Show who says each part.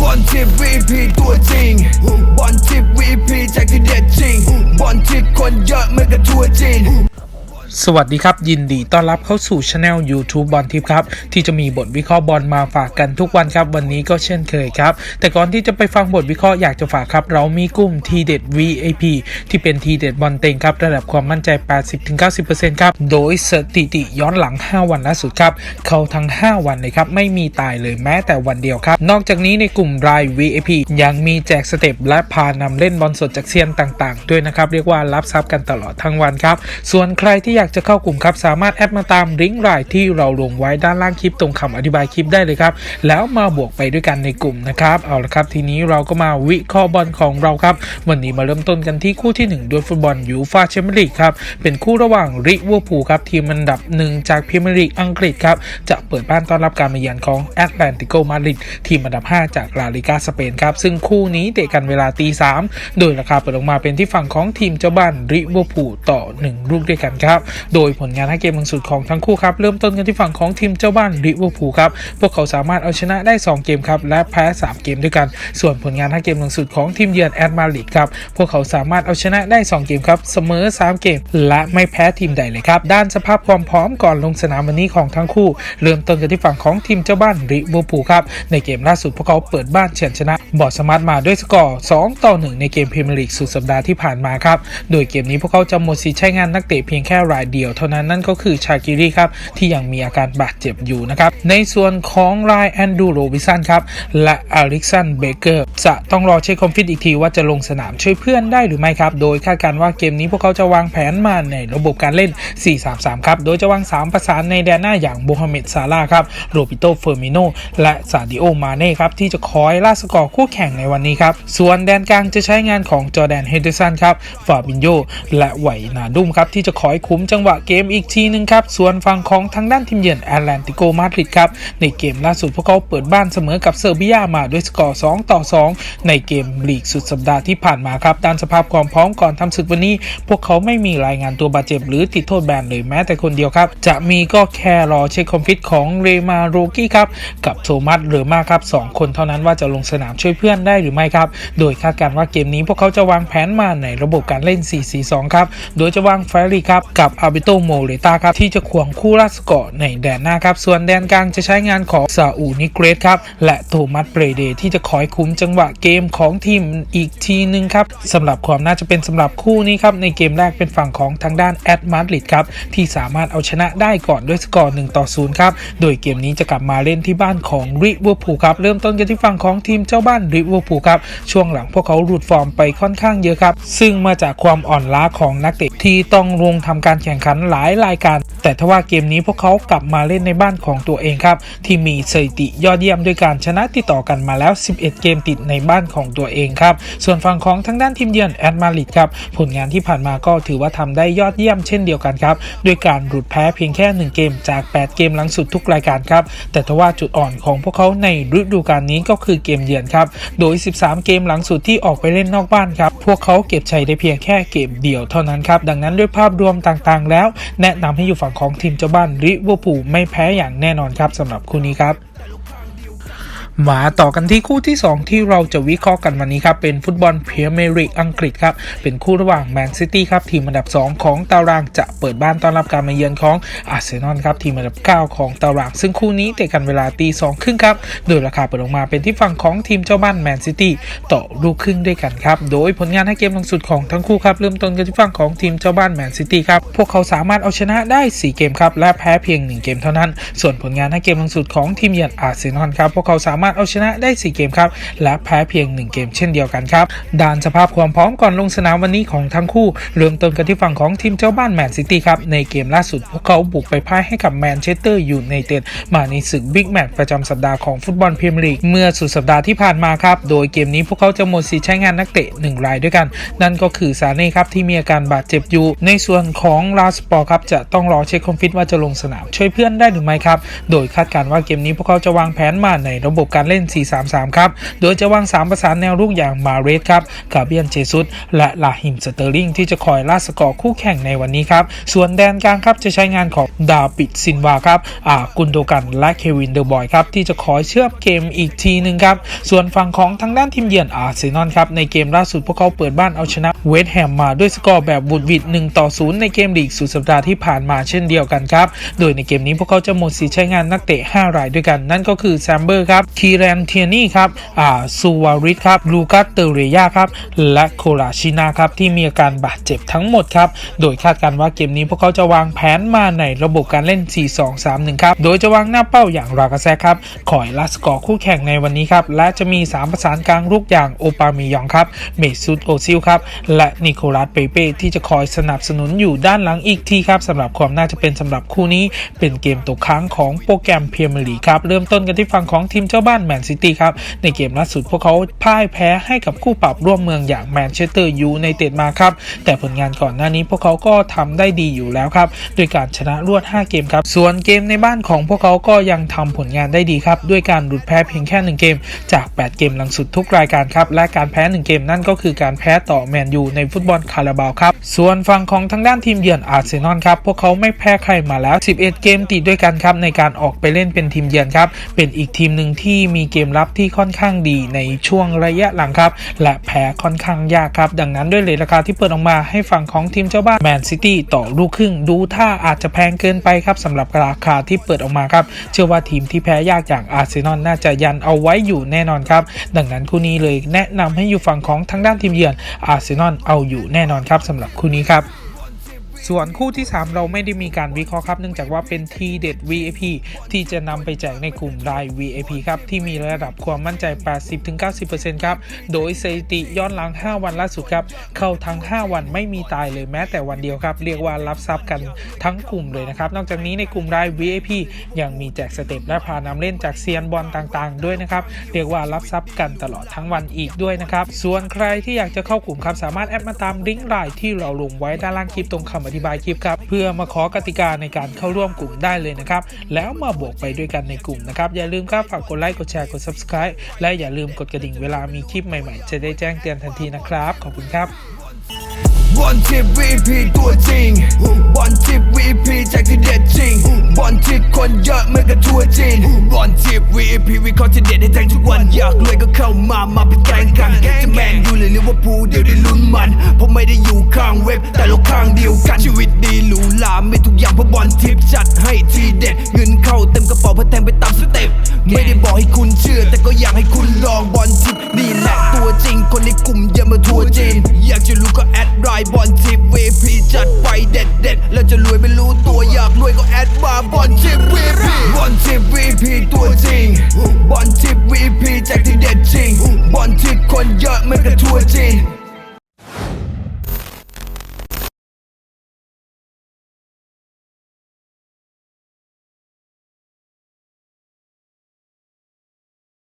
Speaker 1: บอลทิป VP ตัวจริงบอลทิป VP จากที่เด็ดจริงบอลทิปคนเยอะเหมือนกับทัวร์จีน
Speaker 2: สวัสดีครับ ยินดีต้อนรับเข้าสู่ช anel YouTube บอลทิปครับ ที่จะมีบทวิเคราะห์บอลมาฝากกันทุกวันครับ วันนี้ก็เช่นเคยครับ แต่ก่อนที่จะไปฟังบทวิเคราะห์อยากจะฝากครับ เรามีกลุ่มทีเด็ด VIP ที่เป็นทีเด็ดบอลเต็งครับ ระดับความมั่นใจ 80-90%ครับ โดยสถิติย้อนหลัง 5 วันล่าสุดครับ เข้าทั้ง 5 วันเลยครับ ไม่มีตายเลยแม้แต่วันเดียวครับ นอกจากนี้ในกลุ่มราย VIP ยังมีแจกสเต็ปและพานำเล่นบอลสดจากเซียนต่าง ๆ ด้วยนะครับเรียกว่ารับทรัพย์กันตลอดทั้งวันครับส่วนใครที่อยากจะเข้ากลุ่มครับ สามารถแอดมาตามลิงก์รายที่เราลงไว้ด้านล่างคลิปตรงคำอธิบายคลิปได้เลยครับ แล้วมาบวกไปด้วยกันในกลุ่มนะครับ เอาละครับ ทีนี้เราก็มาวิเคราะห์บอลของเราครับ วันนี้มาเริ่มต้นกันที่คู่ที่ 1 ด้วยฟุตบอลยูฟาแชมเปี้ยนลีกครับ เป็นคู่ระหว่างริเวอร์พูลครับทีมอันดับหนึ่งจากพรีเมียร์ลีกอังกฤษครับจะเปิดบ้านต้อนรับการมาเยือนของแอตแลนติโกมาดริดทีมอันดับ 5 จากลาลิกาสเปนครับซึ่งคู่นี้เตะกันเวลาตีสามโดยราคาเปิดออกมาเป็นที่ฝั่งของทีมเจ้าบ้านริเวอร์พูลต่อ 1 ลูกด้วยกันครับโดยผลงานห้าเกมล่าสุดของทั้งคู่ครับ เริ่มต้นกันที่ฝั่งของทีมเจ้าบ้านริเวอร์พูลครับ พวกเขาสามารถเอาชนะได้ 2 เกมครับ และแพ้ 3 เกมด้วยกัน ส่วนผลงานห้าเกมล่าสุดของทีมเยือนแอตมาริดครับ พวกเขาสามารถเอาชนะได้ 2 เกมครับ เสมอ 3 เกม และไม่แพ้ทีมใดเลยครับ ด้านสภาพความพร้อมก่อนลงสนามวันนี้ของทั้งคู่ เริ่มต้นกันที่ฝั่งของทีมเจ้าบ้านริเวอร์พูลครับ ในเกมล่าสุดพวกเขาเปิดบ้านเฉือนชนะบอร์ดสมาร์ทมาด้วยสกอร์ 2 ต่อ 1 ในเกมพรีเมียร์ลีกสุดสัปดาห์ที่ผ่านมาครับ โดยเกมนี้พวกเขาจะหมดสิทธิ์ใช้งานนักเตะเพียงแค่รายเดียวเท่านั้นนั่นก็คือชากิรีครับที่ยังมีอาการบาดเจ็บอยู่นะครับในส่วนของรายแอนดูโรบิสันครับและอลิกซันเบเกอร์จะต้องรอเช็คคอมฟิตอีกทีว่าจะลงสนามช่วยเพื่อนได้หรือไม่ครับโดยคาดการณ์ว่าเกมนี้พวกเขาจะวางแผนมาในระบบการเล่น 4-3-3 ครับโดยจะวาง 3 ประสานในแดนหน้าอย่างโมฮัมเหม็ดซาลาครับโรบิโตเฟอร์มิโนและซาดิโอมาเน่ครับที่จะคอยล่าสกอร์คู่แข่งในวันนี้ครับส่วนแดนกลางจะใช้งานของจอแดนเฮนเดอร์สันครับฟาบินโยและไหวนาดุมครับที่จะคอยคุ้มจังหวะเกมอีกทีหนึงครับ ส่วนฝั่งของทางด้านทีมเยือนแอตแลนติโกมาดริดครับ ในเกมล่าสุดพวกเขาเปิดบ้านเสมอกับเซอร์เบียมาด้วยสกอร์ 2 ต่อ 2 ในเกมลีกสุดสัปดาห์ที่ผ่านมาครับ ด้านสภาพความพร้อมก่อนทำศึกวันนี้ พวกเขาไม่มีรายงานตัวบาดเจ็บหรือติดโทษแบนเลยแม้แต่คนเดียวครับ จะมีก็แค่รอเช็คคอมฟิตของเรมาโรกี้ครับ กับโทมัสหรือมาครับสองคนเท่านั้นว่าจะลงสนามช่วยเพื่อนได้หรือไม่ครับ โดยคาดการณ์ว่าเกมนี้พวกเขาจะวางแผนมาในระบบการเล่น 4-4-2 ครับ โดยจะวางแฟรี่ครับกับอาบิโตโมเลตาครับที่จะควงคู่ราชกอในแดนหน้าครับ ส่วนแดนกลางจะใช้งานของซาอูนิเกรสครับ และโทมัสเบรเดที่จะคอยคุ้มจังหวะเกมของทีมอีกทีหนึ่งครับสำหรับความน่าจะเป็นสำหรับคู่นี้ครับในเกมแรกเป็นฝั่งของทางด้านแอตมาดริดครับที่สามารถเอาชนะได้ก่อนด้วยสกอร์1ต่อ0ครับโดยเกมนี้จะกลับมาเล่นที่บ้านของริเวอร์พูลครับเริ่มต้นกันที่ฝั่งของทีมเจ้าบ้านริเวอร์พูลครับช่วงหลังพวกเขาหลุดฟอร์มไปค่อนข้างเยอะครับซึ่งมาจากความอ่อนล้าของนักเตะที่ต้องลงทำการแข่งขันหลายรายการ แต่ทว่าเกมนี้พวกเขากลับมาเล่นในบ้านของตัวเองครับ ที่มีสถิติยอดเยี่ยมด้วยการชนะติดต่อกันมาแล้ว 11 เกมติดในบ้านของตัวเองครับ ส่วนฝั่งของทางด้านทีมเยือนแอตมาริดครับ ผลงานที่ผ่านมาก็ถือว่าทำได้ยอดเยี่ยมเช่นเดียวกันครับ ด้วยการหลุดแพ้เพียงแค่ 1 เกมจาก 8 เกมหลังสุดทุกรายการครับ แต่ทว่าจุดอ่อนของพวกเขาในฤดูกาลนี้ก็คือเกมเยือนครับ โดย 13 เกมหลังสุดที่ออกไปเล่นนอกบ้านครับ พวกเขาเก็บชัยได้เพียงแค่เกมเดียวเท่านั้นครับ ดังนั้นด้วยภาพรวมต่างๆ แล้ว แนะนำให้อยู่ฝั่งของทีมเจ้าบ้านริเวอร์พูลไม่แพ้อย่างแน่นอนครับสำหรับคู่นี้ครับ มาต่อกันที่คู่ที่ 2 ที่เราจะวิเคราะห์กันวันนี้ครับ เป็นฟุตบอลพรีเมียร์ลีกอังกฤษครับ เป็นคู่ระหว่างแมนซิตี้ครับ ทีมอันดับ 2 ของตารางจะเปิดบ้านต้อนรับการมาเยือนของอาร์เซนอลครับ ทีมอันดับ 9 ของตาราง ซึ่งคู่นี้เตะกันเวลาตีสองครึ่งครับ โดยราคาเปิดออกมาเป็นที่ฝั่งของทีมเจ้าบ้านแมนซิตี้ต่อลูกครึ่งด้วยกันครับ โดยผลงานให้เกมลังสุดของทั้งคู่ครับเริ่มต้นกันที่ฝั่งของทีมเจ้าบ้านแมนซิตี้ครับพวกเขาสามารถเอาชนะได้ 4 เกมครับและแพ้เพียง 1 เกมเท่านั้น ส่วนผลงานให้เกมลังสุดของทีมเยือนอาร์เซนอลครับพวกเขาสามารถเอาชนะได้ 4 เกมครับ และแพ้เพียง 1 เกมเช่นเดียวกันครับด้านสภาพความพร้อมก่อนลงสนามวันนี้ของทั้งคู่เริ่มต้นกันที่ฝั่งของทีมเจ้าบ้านแมนซิตี้ครับ ในเกมล่าสุดพวกเขาบุกไปพ่ายให้กับแมนเชสเตอร์ยูไนเต็ดมาในศึกบิ๊กแมตช์ประจำสัปดาห์ของฟุตบอลพรีเมียร์ลีกเมื่อสุดสัปดาห์ที่ผ่านมาครับ โดยเกมนี้พวกเขาจะหมดสิทธิ์ใช้งานนักเตะ 1 รายด้วยกัน นั่นก็คือซาเน่ครับที่มีอาการบาดเจ็บอยู่ ในส่วนของลาสปอร์ครับจะต้องรอเช็คคอมฟิตว่าจะลงสนามช่วยเพื่อนได้หรือไม่ครับ โดยคาดการณ์ว่าเกมนี้พวกเขาจะวางแผนมาในระบบการเล่น 4-3-3 ครับ โดยจะวาง 3 ประสานแนวรุกอย่างมาเรสครับกาเบียนเจซุสและลาฮิมสเตอร์ลิงที่จะคอยล่าสกอร์คู่แข่งในวันนี้ครับ ส่วนแดนกลางครับจะใช้งานของดาปิดซินวาครับอากุนโดกันและเควินเดอร์บอยครับที่จะคอยเชื่อมเกมอีกทีหนึ่งครับ ส่วนฝั่งของทางด้านทีมเยือนอาร์เซนอลครับในเกมล่าสุดพวกเขาเปิดบ้านเอาชนะเวสต์แฮมมาด้วยสกอร์แบบบุดหวิด1ต่อ0ในเกมลีกสุดสัปดาห์ที่ผ่านมาเช่นเดียวกันครับ โดยในเกมนี้พวกเขาจะหมดสิทธิ์ใช้งานนักเตะ 5 รายด้วยกัน นั่นก็คือแซมเบอร์ครับคีแรนเทียนี่ครับอ่าซูวาริสครับลูกัสเตเรียครับ และโคลาชินาครับ ที่มีอาการบาดเจ็บทั้งหมดครับ โดยคาดการว่าเกมนี้พวกเขาจะวางแผนมาในระบบการเล่น 4-2-3-1 ครับ โดยจะวางหน้าเป้าอย่างรากาแซครับคอยลัสกอร์คู่แข่งในวันนี้ครับ และจะมี 3 ประสานกลางรุกอย่างโอปามิยองครับ เมซุตโอซิลครับ และนิโคลัสเปเป้ที่จะคอยสนับสนุนอยู่ด้านหลังอีกทีครับสำหรับความน่าจะเป็นสำหรับคู่นี้เป็นเกมตกค้างของโปรแกรมเมียร์มลีครับเริ่มต้นกันที่ฝั่งของทีมเจ้าบ้านแมนซิตี้ครับ ในเกมล่าสุดพวกเขาพ่ายแพ้ให้กับคู่ปรับร่วมเมืองอย่างแมนเชสเตอร์ยูไนเต็ดมาครับ แต่ผลงานก่อนหน้านี้พวกเขาก็ทำได้ดีอยู่แล้วครับโดยการชนะรวด 5 เกมครับ ส่วนเกมในบ้านของพวกเขาก็ยังทำผลงานได้ดีครับ ด้วยการหลุดแพ้เพียงแค่ 1 เกม จาก 8 เกมหลังสุดทุกรายการครับ และการแพ้ 1 เกมนั่นก็คือการแพ้ต่อแมนยูในฟุตบอลคาราบาวครับ ส่วนฝั่งของทางด้านทีมเยือนอาร์เซนอลครับ พวกเขาไม่แพ้ใครมาแล้ว 11 เกมติดด้วยกันครับในการออกไปเล่นเป็นทีมเยือนครับ เป็นอีกทีมหนึ่งที่มีเกมรับที่ค่อนข้างดีในช่วงระยะหลังครับ และแพ้ค่อนข้างยากครับ ดังนั้นด้วยเลทราคาที่เปิดออกมาให้ฝั่งของทีมเจ้าบ้านแมนซิตี้ต่อลูกครึ่งดูท่าอาจจะแพงเกินไปครับสำหรับราคาที่เปิดออกมาครับ เชื่อว่าทีมที่แพ้ยากอย่างอาร์เซนอลน่าจะยันเอาไว้อยู่แน่นอนครับ ดังนั้นคู่นี้เลยแนะนำให้อยู่ฝั่งของทางด้านทีมเยือนอาร์เซนอลเอาอยู่แน่นอนครับสำหรับคู่นี้ครับ ส่วนคู่ที่ 3 เราไม่ได้มีการวิเคราะห์ครับ เนื่องจากว่าเป็นทีเด็ด VIP ที่จะนำไปแจกในกลุ่มราย VIP ครับ ที่มีระดับความมั่นใจ 80-90%ครับ โดยสถิติย้อนหลัง 5 วันล่าสุดครับ เข้าทั้ง 5 วันไม่มีตายเลยแม้แต่วันเดียวครับ เรียกว่ารับทรัพย์กันทั้งกลุ่มเลยนะครับ นอกจากนี้ในกลุ่มราย VIP ยังมีแจกสเต็ปและพานำเล่นจากเซียนบอลต่างๆ ด้วยนะครับ เรียกว่ารับทรัพย์กันตลอดทั้งวันอีกด้วยนะครับ ส่วนใครที่อยากจะเข้ากลุ่มครับสามารถแอดมาตามลิงก์ไลน์ที่เราลงไว้ด้านล่างคลิปตรงคำอธิบายคลิปครับ เพื่อมาขอกติกาในการเข้าร่วมกลุ่มได้เลยนะครับ แล้วมาบวกไปด้วยกันในกลุ่มนะครับ อย่าลืมครับฝากกดไลค์กดแชร์กด subscribe และอย่าลืมกดกระดิ่งเวลามีคลิปใหม่ๆ จะได้แจ้งเตือนทันทีนะครับ ขอบคุณครับ
Speaker 1: บอลทิป VP ตัวจริงบอลทิป VP แจ็คที่เด็ดจริงบอลทิปคนเยอะเมือกับทัวร์จีนบอลทิป VP วิเคราะห์ที่เด็ดให้แทงทุกวันอยากรวยก็เข้ามามาเป็นแกงกัน แมนยูเลยหรือว่าพูลเดี๋ยวได้ลุ้นมันผมไม่ได้อยู่ข้างเว็บ แต่เราข้างเดียวกัน ชีวิตดีหรูหราไม่ทุกอย่างเพราะบอลทิปจัดให้ทีเด็ด เงินเข้าเต็มกระเป๋าเพราะแทงไปตามสเต็ปไม่ได้บอกให้คุณเชื่อ แต่ก็อยากให้คุณลองบอลทิปนี่แหละตัวจริงคนในกลุ่มเยอะมาทัวร์จีนอยากจะรู้ก็แอดไลน์บอลทิป VP จัดไปเด็ดเด็ดๆแล้วจะรวยไม่รู้ตัวอยากรวยก็แอดมาบอลทิป VP บอลทิป VP ตัวจริงบอลทิป one yuck, make a